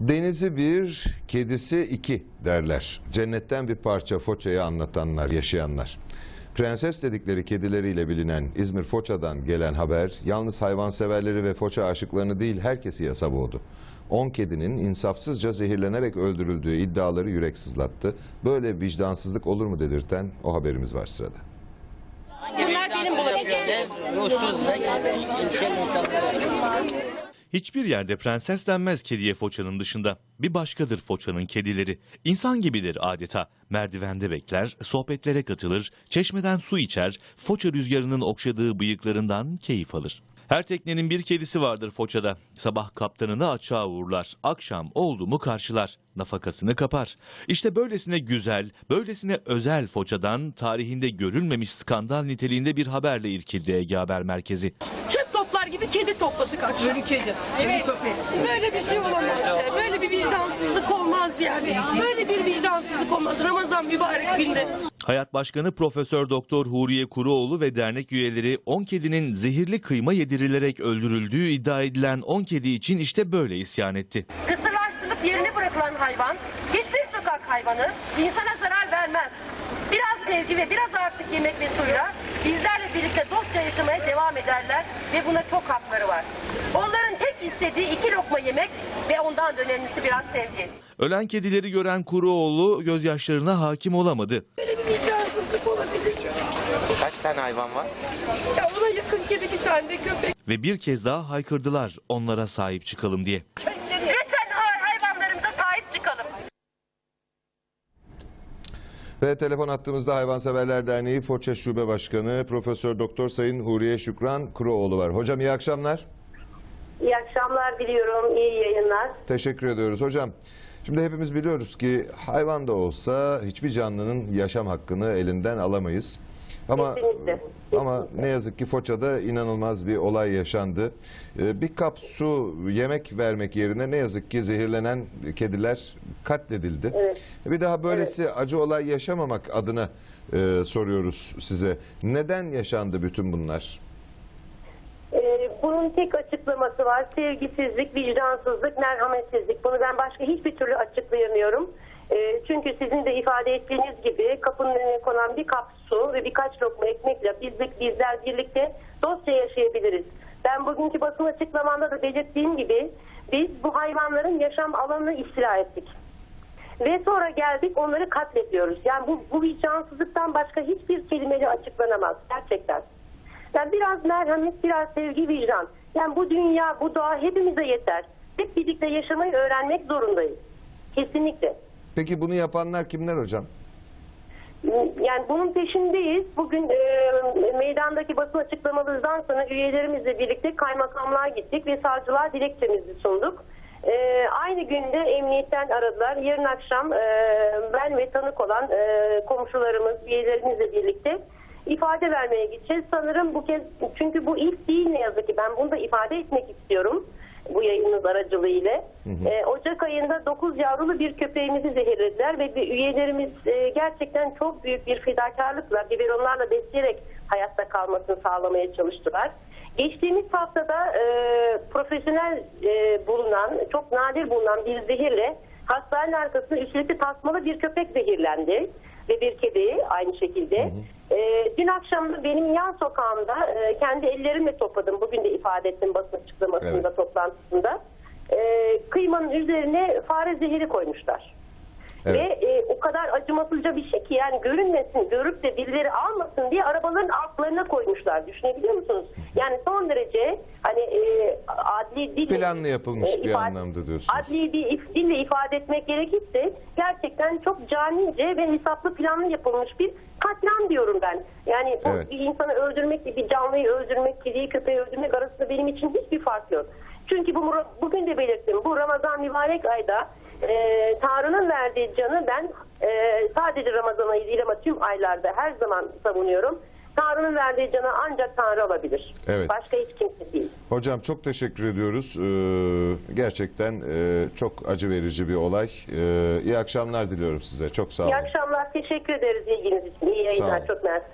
Denizi bir, kedisi iki derler. Cennetten bir parça Foça'yı anlatanlar, yaşayanlar. Prenses dedikleri kedileriyle bilinen İzmir Foça'dan gelen haber yalnız hayvanseverleri ve Foça aşıklarını değil herkesi yasa boğdu. 10 kedinin insafsızca zehirlenerek öldürüldüğü iddiaları yürek sızlattı. Böyle vicdansızlık olur mu dedirten o haberimiz var sırada. Bunlar benim bulabileceğim. Ruhsuz insanlar. Hiçbir yerde prenses denmez kediye Foça'nın dışında. Bir başkadır Foça'nın kedileri. İnsan gibidir adeta. Merdivende bekler, sohbetlere katılır, çeşmeden su içer, Foça rüzgarının okşadığı bıyıklarından keyif alır. Her teknenin bir kedisi vardır Foça'da. Sabah kaptanını açığa uğurlar. Akşam oldu mu karşılar. Nafakasını kapar. İşte böylesine güzel, böylesine özel Foça'dan tarihinde görülmemiş skandal niteliğinde bir haberle irkildi Ege Haber Merkezi. Çöp toplar gibi kedi topladık akşam. Ölü kedi, Evet. ölü köpek. Böyle bir şey olamaz. Böyle bir vicdansızlık olmaz yani. Böyle bir vicdansızlık olmaz. Ramazan mübarek günde. Hayat Başkanı Profesör Doktor Huriye Kuruoğlu ve dernek üyeleri 10 kedinin zehirli kıyma yedirilerek öldürüldüğü iddia edilen 10 kedi için işte böyle isyan etti. Kısırlaştırılıp yerine bırakılan hayvan, hiçbir sokak hayvanı insana zarar vermez. Biraz sevgi ve biraz artık yemek ve suyla bizlerle birlikte dostça yaşamaya devam ederler ve buna çok hakları var. Onların tek istediği iki lokma yemek ve ondan da önemlisi biraz sevgi. Ölen kedileri gören Kuruoğlu gözyaşlarına hakim olamadı. Böyle bir vicdansızlık olabilir. Kaç tane hayvan var? Ya buna yakın kedi bir tane de köpek. Ve bir kez daha haykırdılar onlara sahip çıkalım diye. Lütfen hay- hayvanlarımıza sahip çıkalım. Ve telefon attığımızda Hayvanseverler Derneği Foça Şube Başkanı Profesör Doktor Sayın Huriye Şükran Kuruoğlu var. Hocam iyi akşamlar. İyi akşamlar diliyorum, iyi yayınlar. Teşekkür ediyoruz hocam. Şimdi hepimiz biliyoruz ki hayvan da olsa hiçbir canlının yaşam hakkını elinden alamayız. Ama Kesinlikle. ama ne yazık ki Foça'da inanılmaz bir olay yaşandı. Ee, Bir kap su yemek vermek yerine ne yazık ki zehirlenen kediler katledildi. Evet. Bir daha böylesi acı olay yaşamamak adına e, soruyoruz size. Neden yaşandı bütün bunlar? Bunun tek açıklaması var. Sevgisizlik, vicdansızlık, merhametsizlik. Bunu ben başka hiçbir türlü açıklayamıyorum. Ee, çünkü sizin de ifade ettiğiniz gibi kapının önüne konan bir kap su ve birkaç lokma ekmekle biz, bizler birlikte dostça yaşayabiliriz. Ben bugünkü basın açıklamamda da belirttiğim gibi biz bu hayvanların yaşam alanını istila ettik. Ve sonra geldik onları katlediyoruz. Yani bu, bu vicdansızlıktan başka hiçbir kelimeyle açıklanamaz gerçekten. Yani biraz merhamet, biraz sevgi, vicdan. Yani bu dünya, bu doğa hepimize yeter. Hep birlikte yaşamayı öğrenmek zorundayız. Kesinlikle. Peki bunu yapanlar kimler hocam? Yani bunun peşindeyiz. Bugün e, meydandaki basın açıklamalarından sonra üyelerimizle birlikte kaymakamlığa gittik ve savcılığa dilekçemizi sunduk. E, aynı günde emniyetten aradılar. Yarın akşam e, ben ve tanık olan e, komşularımız, üyelerimizle birlikte ifade vermeye gideceğiz. Sanırım bu kez çünkü bu ilk değil ne yazık ki ben bunu da ifade etmek istiyorum bu yayınınız aracılığıyla. Ee, Ocak ayında 9 yavrulu bir köpeğimizi zehirlediler ve bir üyelerimiz e, gerçekten çok büyük bir fedakarlıkla biberonlarla besleyerek hayatta kalmasını sağlamaya çalıştılar. Geçtiğimiz haftada e, profesyonel e, bulunan, çok nadir bulunan bir zehirle hastanenin arkasında üstelik tasmalı bir köpek zehirlendi ve bir kedi aynı şekilde. Ee, dün akşam da benim yan sokağımda e, kendi ellerimle topladım. Bugün de ifade ettim basın açıklamasında Evet. toplantısında. Ee, kıymanın üzerine fare zehri koymuşlar. Evet. Ve e, o kadar acımasızca bir şey ki yani görünmesin, görüp de birileri almasın diye arabaların altlarına koymuşlar. Düşünebiliyor musunuz? Yani son derece hani e, adli dille Planlı yapılmış bir anlamda diyorsunuz. Adli bir dille ifade etmek gerekirse gerçekten çok canice ve hesaplı planlı yapılmış bir katliam diyorum ben. Yani bu Evet. bir insanı öldürmekle bir canlıyı öldürmek, kediyi köpeği öldürmek arasında benim için hiçbir fark yok. Çünkü bu bugün de belirttim. Bu Ramazan mübarek ayda e, Tanrı'nın verdiği canı ben e, sadece Ramazan ayı değil ama tüm aylarda her zaman savunuyorum. Tanrı'nın verdiği canı ancak Tanrı alabilir. Evet. Başka hiç kimse değil. Hocam çok teşekkür ediyoruz. Ee, gerçekten e, çok acı verici bir olay. Ee, iyi akşamlar diliyorum size. Çok sağ olun. İyi akşamlar. Teşekkür ederiz ilginiz için. İyi yayınlar. Çok mersi.